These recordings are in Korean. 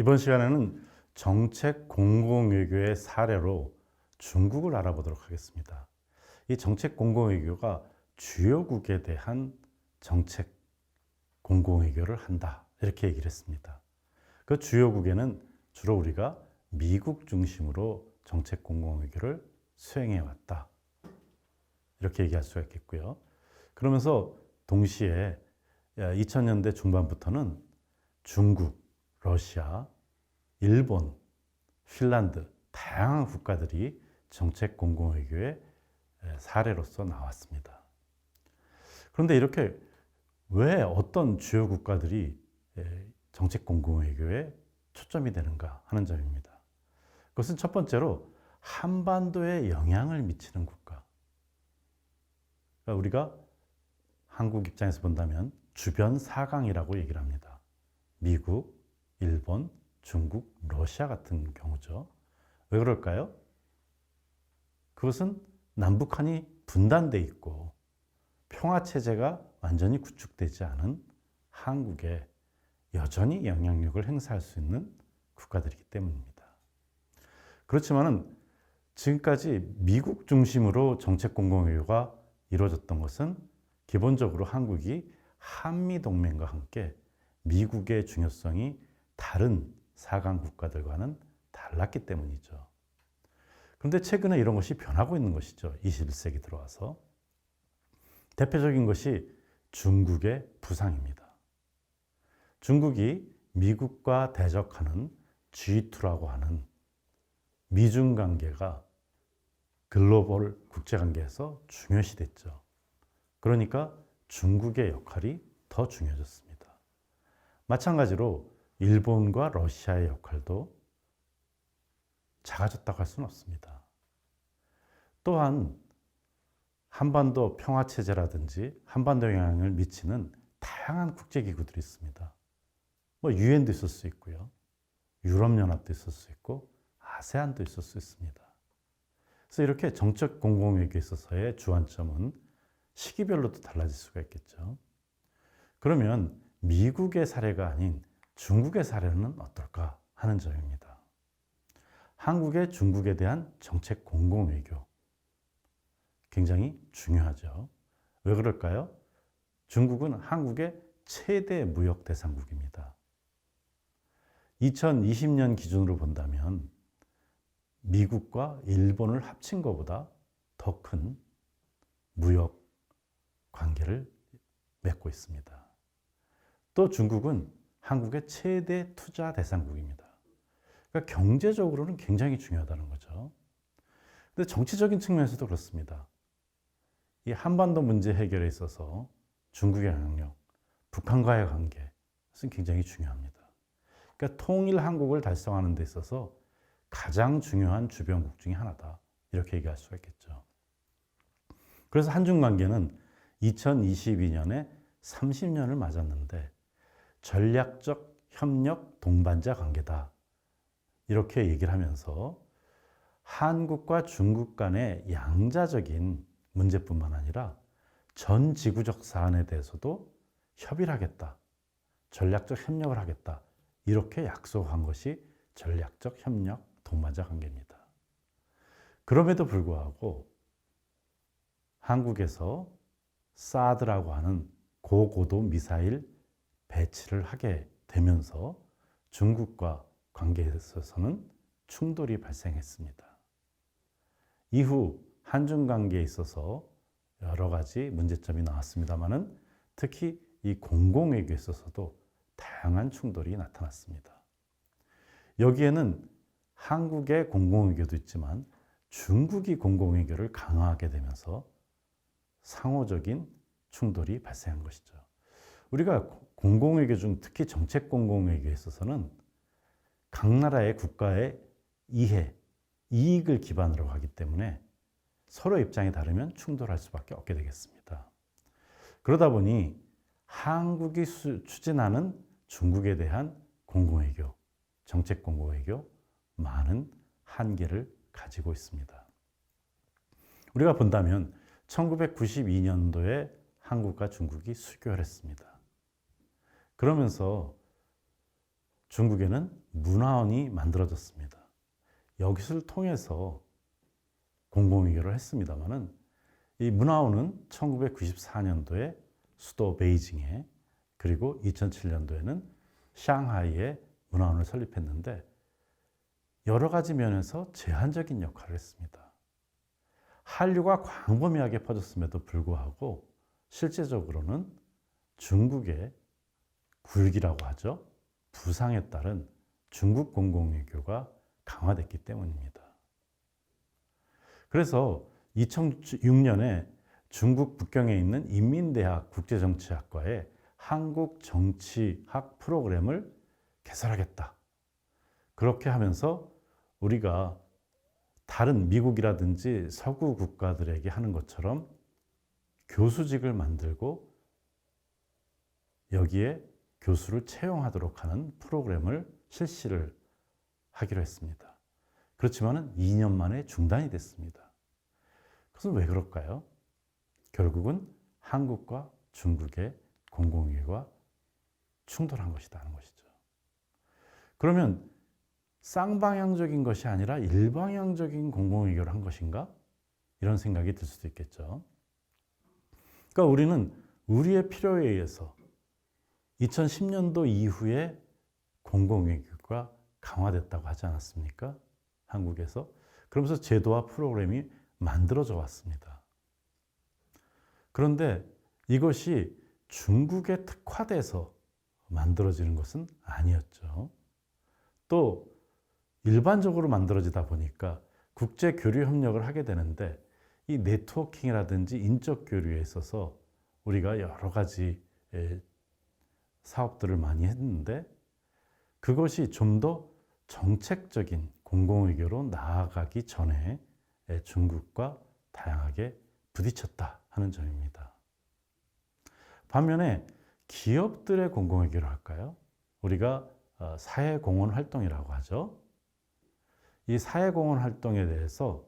이번 시간에는 정책 공공외교의 사례로 중국을 알아보도록 하겠습니다. 이 정책 공공외교가 주요국에 대한 정책 공공외교를 한다. 이렇게 얘기를 했습니다. 그 주요국에는 주로 우리가 미국 중심으로 정책 공공외교를 수행해 왔다. 이렇게 얘기할 수가 있겠고요. 그러면서 동시에 2000년대 중반부터는 중국, 러시아, 일본, 핀란드 다양한 국가들이 정책 공공외교의 사례로서 나왔습니다. 그런데 이렇게 왜 어떤 주요 국가들이 정책 공공외교에 초점이 되는가 하는 점입니다. 그것은 첫 번째로 한반도에 영향을 미치는 국가. 그러니까 우리가 한국 입장에서 본다면 주변 사강이라고 얘기를 합니다. 미국, 일본, 중국, 러시아 같은 경우죠. 왜 그럴까요? 그것은 남북한이 분단돼 있고 평화 체제가 완전히 구축되지 않은 한국에 여전히 영향력을 행사할 수 있는 국가들이기 때문입니다. 그렇지만은 지금까지 미국 중심으로 정책 공공외교가 이루어졌던 것은 기본적으로 한국이 한미 동맹과 함께 미국의 중요성이 다른 사강 국가들과는 달랐기 때문이죠. 그런데 최근에 이런 것이 변하고 있는 것이죠. 21세기 들어와서. 대표적인 것이 중국의 부상입니다. 중국이 미국과 대적하는 G2라고 하는 미중 관계가 글로벌 국제 관계에서 중요시 됐죠. 그러니까 중국의 역할이 더 중요해졌습니다. 마찬가지로 일본과 러시아의 역할도 작아졌다고 할 수는 없습니다. 또한 한반도 평화 체제라든지 한반도 영향을 미치는 다양한 국제 기구들이 있습니다. 뭐 유엔도 있을 수 있고요. 유럽 연합도 있을 수 있고 아세안도 있을 수 있습니다. 그래서 이렇게 정책 공공외교에 있어서의 주안점은 시기별로도 달라질 수가 있겠죠. 그러면 미국의 사례가 아닌 중국의 사례는 어떨까 하는 점입니다. 한국의 중국에 대한 정책 공공 외교 굉장히 중요하죠. 왜 그럴까요? 중국은 한국의 최대 무역 대상국입니다. 2020년 기준으로 본다면 미국과 일본을 합친 것보다 더 큰 무역 관계를 맺고 있습니다. 또 중국은 한국의 최대 투자 대상국입니다. 그러니까 경제적으로는 굉장히 중요하다는 거죠. 근데 정치적인 측면에서도 그렇습니다. 이 한반도 문제 해결에 있어서 중국의 영향력, 북한과의 관계, 것은 굉장히 중요합니다. 그러니까 통일 한국을 달성하는 데 있어서 가장 중요한 주변국 중의 하나다. 이렇게 얘기할 수가 있겠죠. 그래서 한중 관계는 2022년에 30년을 맞았는데 전략적 협력 동반자 관계다. 이렇게 얘기를 하면서 한국과 중국 간의 양자적인 문제뿐만 아니라 전 지구적 사안에 대해서도 협의를 하겠다. 전략적 협력을 하겠다. 이렇게 약속한 것이 전략적 협력 동반자 관계입니다. 그럼에도 불구하고 한국에서 사드라고 하는 고고도 미사일 배치를 하게 되면서 중국과 관계에 있어서는 충돌이 발생했습니다. 이후 한중 관계에 있어서 여러 가지 문제점이 나왔습니다만은 특히 이 공공외교에 있어서도 다양한 충돌이 나타났습니다. 여기에는 한국의 공공외교도 있지만 중국이 공공외교를 강화하게 되면서 상호적인 충돌이 발생한 것이죠. 우리가 공공외교 중 특히 정책 공공외교에 있어서는 각 나라의 국가의 이해, 이익을 기반으로 하기 때문에 서로 입장이 다르면 충돌할 수밖에 없게 되겠습니다. 그러다 보니 한국이 추진하는 중국에 대한 공공외교, 정책 공공외교 많은 한계를 가지고 있습니다. 우리가 본다면 1992년도에 한국과 중국이 수교를 했습니다. 그러면서 중국에는 문화원이 만들어졌습니다. 여기를 통해서 공공위교를 했습니다마는 이 문화원은 1994년도에 수도 베이징에 그리고 2007년도에는 샹하이에 문화원을 설립했는데 여러 가지 면에서 제한적인 역할을 했습니다. 한류가 광범위하게 퍼졌음에도 불구하고 실제적으로는 중국의 굴기라고 하죠. 부상에 따른 중국 공공외교가 강화됐기 때문입니다. 그래서 2006년에 중국 북경에 있는 인민대학 국제정치학과에 한국 정치학 프로그램을 개설하겠다. 그렇게 하면서 우리가 다른 미국이라든지 서구 국가들에게 하는 것처럼 교수직을 만들고 여기에 교수를 채용하도록 하는 프로그램을 실시를 하기로 했습니다. 그렇지만은 2년 만에 중단이 됐습니다. 그것은 왜 그럴까요? 결국은 한국과 중국의 공공위가 충돌한 것이다는 것이죠. 그러면 쌍방향적인 것이 아니라 일방향적인 공공위교를 한 것인가? 이런 생각이 들 수도 있겠죠. 그러니까 우리는 우리의 필요에 의해서 2010년도 이후에 공공외교가 강화됐다고 하지 않았습니까? 한국에서. 그러면서 제도와 프로그램이 만들어져 왔습니다. 그런데 이것이 중국에 특화돼서 만들어지는 것은 아니었죠. 또 일반적으로 만들어지다 보니까 국제 교류 협력을 하게 되는데 이 네트워킹이라든지 인적 교류에 있어서 우리가 여러 가지 사업들을 많이 했는데 그것이 좀 더 정책적인 공공의교로 나아가기 전에 중국과 다양하게 부딪혔다 하는 점입니다. 반면에 기업들의 공공의교를 할까요? 우리가 어, 사회공헌 활동이라고 하죠. 이 사회공헌 활동에 대해서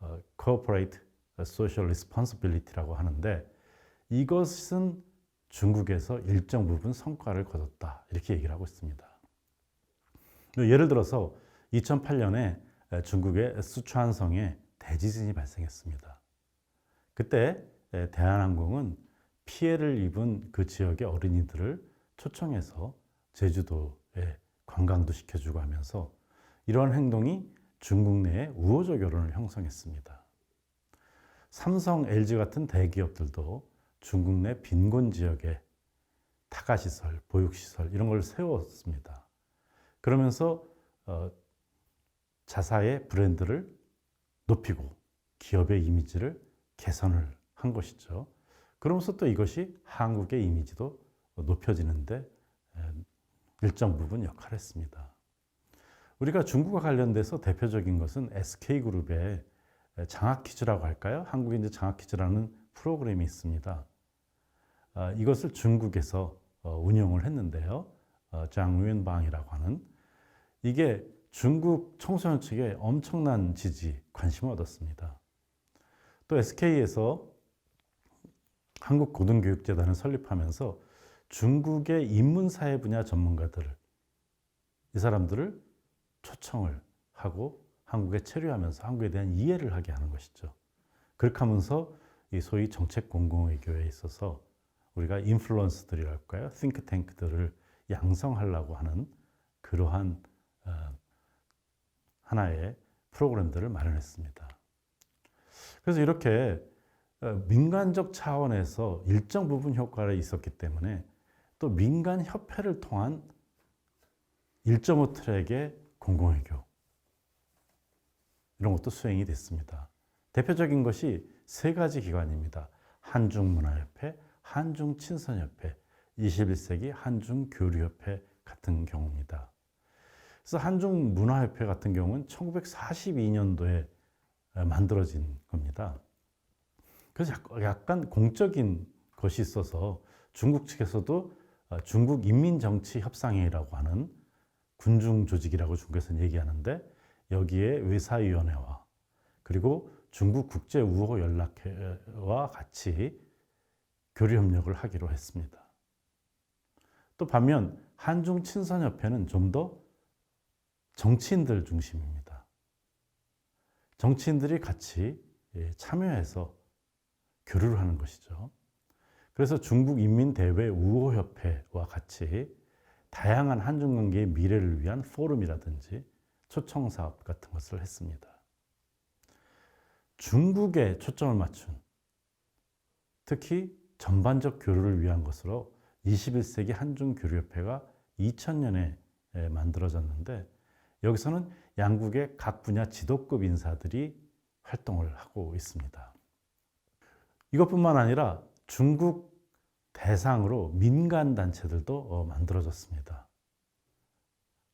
어, Corporate Social Responsibility라고 하는데 이것은 중국에서 일정 부분 성과를 거뒀다. 이렇게 얘기를 하고 있습니다. 예를 들어서 2008년에 중국의 수촨성에 대지진이 발생했습니다. 그때 대한항공은 피해를 입은 그 지역의 어린이들을 초청해서 제주도에 관광도 시켜주고 하면서 이러한 행동이 중국 내에 우호적 여론을 형성했습니다. 삼성, LG 같은 대기업들도 중국 내 빈곤 지역에 타가시설, 보육시설 이런 걸 세웠습니다. 그러면서 어, 자사의 브랜드를 높이고 기업의 이미지를 개선을 한 것이죠. 그러면서 또 이것이 한국의 이미지도 높여지는데 일정 부분 역할을 했습니다. 우리가 중국과 관련돼서 대표적인 것은 SK그룹의 장학퀴즈라고 할까요? 이제 장학퀴즈라는 프로그램이 있습니다. 아, 이것을 중국에서 어, 운영을 했는데요. 어, 장윤방이라고 하는 이게 중국 청소년 측에 엄청난 지지, 관심을 얻었습니다. 또 SK에서 한국고등교육재단을 설립하면서 중국의 인문사회 분야 전문가들을 이 사람들을 초청을 하고 한국에 체류하면서 한국에 대한 이해를 하게 하는 것이죠. 그렇게 하면서 이 소위 정책 공공외교에 있어서 우리가 인플루언스들이랄까요? 싱크탱크들을 양성하려고 하는 그러한 어, 하나의 프로그램들을 마련했습니다. 그래서 이렇게 어, 민간적 차원에서 일정 부분 효과가 있었기 때문에 또 민간 협회를 통한 1.5 트랙의 공공외교 이런 것도 수행이 됐습니다. 대표적인 것이 세 가지 기관입니다. 한중문화협회, 한중 친선협회, 21세기 한중 교류협회 같은 경우입니다. 그래서 한중 문화협회 같은 경우는 1942년도에 만들어진 겁니다. 그래서 약간 공적인 것이 있어서 중국 측에서도 어, 중국 인민정치협상회라고 하는 군중 조직이라고 중국에서는 얘기하는데 여기에 외사위원회와 그리고 중국 국제우호연락회와 같이 교류 협력을 하기로 했습니다. 또 반면 한중 친선협회는 좀 더 정치인들 중심입니다. 정치인들이 같이 예, 참여해서 교류를 하는 것이죠. 그래서 중국 인민대회 우호협회와 같이 다양한 한중 관계의 미래를 위한 포럼이라든지 초청 사업 같은 것을 했습니다. 중국에 초점을 맞춘 특히 전반적 교류를 위한 것으로 21세기 한중 교류협회가 2000년에 만들어졌는데 여기서는 양국의 각 분야 지도급 인사들이 활동을 하고 있습니다. 이것뿐만 아니라 중국 대상으로 민간 단체들도 어, 만들어졌습니다.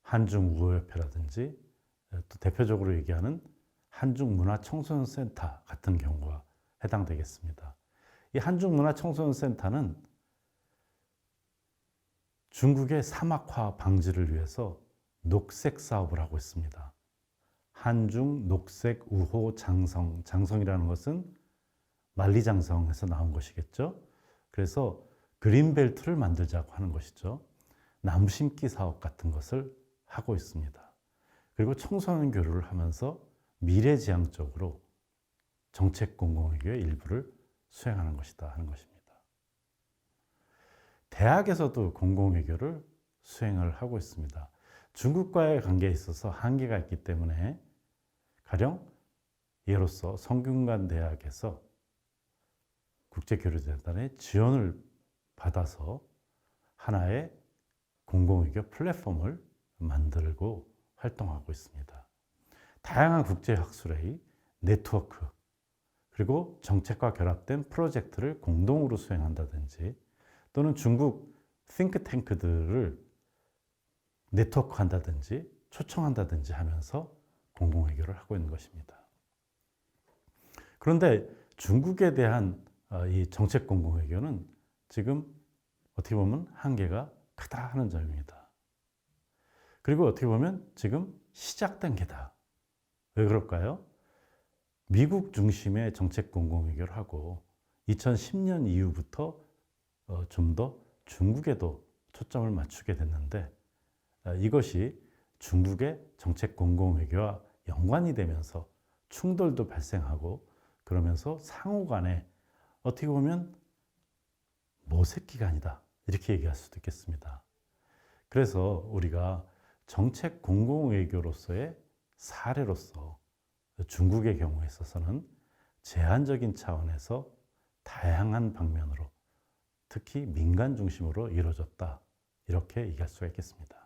한중 우호협회라든지 또 대표적으로 얘기하는 한중 문화 청소년 센터 같은 경우가 해당되겠습니다. 이 한중 문화 청소년 센터는 중국의 사막화 방지를 위해서 녹색 사업을 하고 있습니다. 한중 녹색 우호 장성, 장성이라는 것은 만리장성에서 나온 것이겠죠. 그래서 그린벨트를 만들자고 하는 것이죠. 나무 심기 사업 같은 것을 하고 있습니다. 그리고 청소년 교류를 하면서 미래지향적으로 정책 공공의교의 일부를 수행하는 것이다 하는 것입니다. 대학에서도 공공외교를 수행을 하고 있습니다. 중국과의 관계에 있어서 한계가 있기 때문에 가령 예로서 성균관 대학에서 국제교류재단의 지원을 받아서 하나의 공공외교 플랫폼을 만들고 활동하고 있습니다. 다양한 국제학술회의, 네트워크, 그리고 정책과 결합된 프로젝트를 공동으로 수행한다든지 또는 중국 싱크탱크들을 네트워크한다든지 초청한다든지 하면서 공공외교를 하고 있는 것입니다. 그런데 중국에 대한 어, 이 정책 공공외교는 지금 어떻게 보면 한계가 크다 하는 점입니다. 그리고 어떻게 보면 지금 시작된 게다. 왜 그럴까요? 미국 중심의 정책 공공외교를 하고 2010년 이후부터 어, 좀더 중국에도 초점을 맞추게 됐는데 어, 이것이 중국의 정책 공공외교와 연관이 되면서 충돌도 발생하고 그러면서 상호 간에 어떻게 보면 모색 기간이다 이렇게 얘기할 수도 있겠습니다. 그래서 우리가 정책 공공외교로서의 사례로서 중국의 경우에 있어서는 제한적인 차원에서 다양한 방면으로 특히 민간 중심으로 이루어졌다. 이렇게 얘기할 수가 있겠습니다.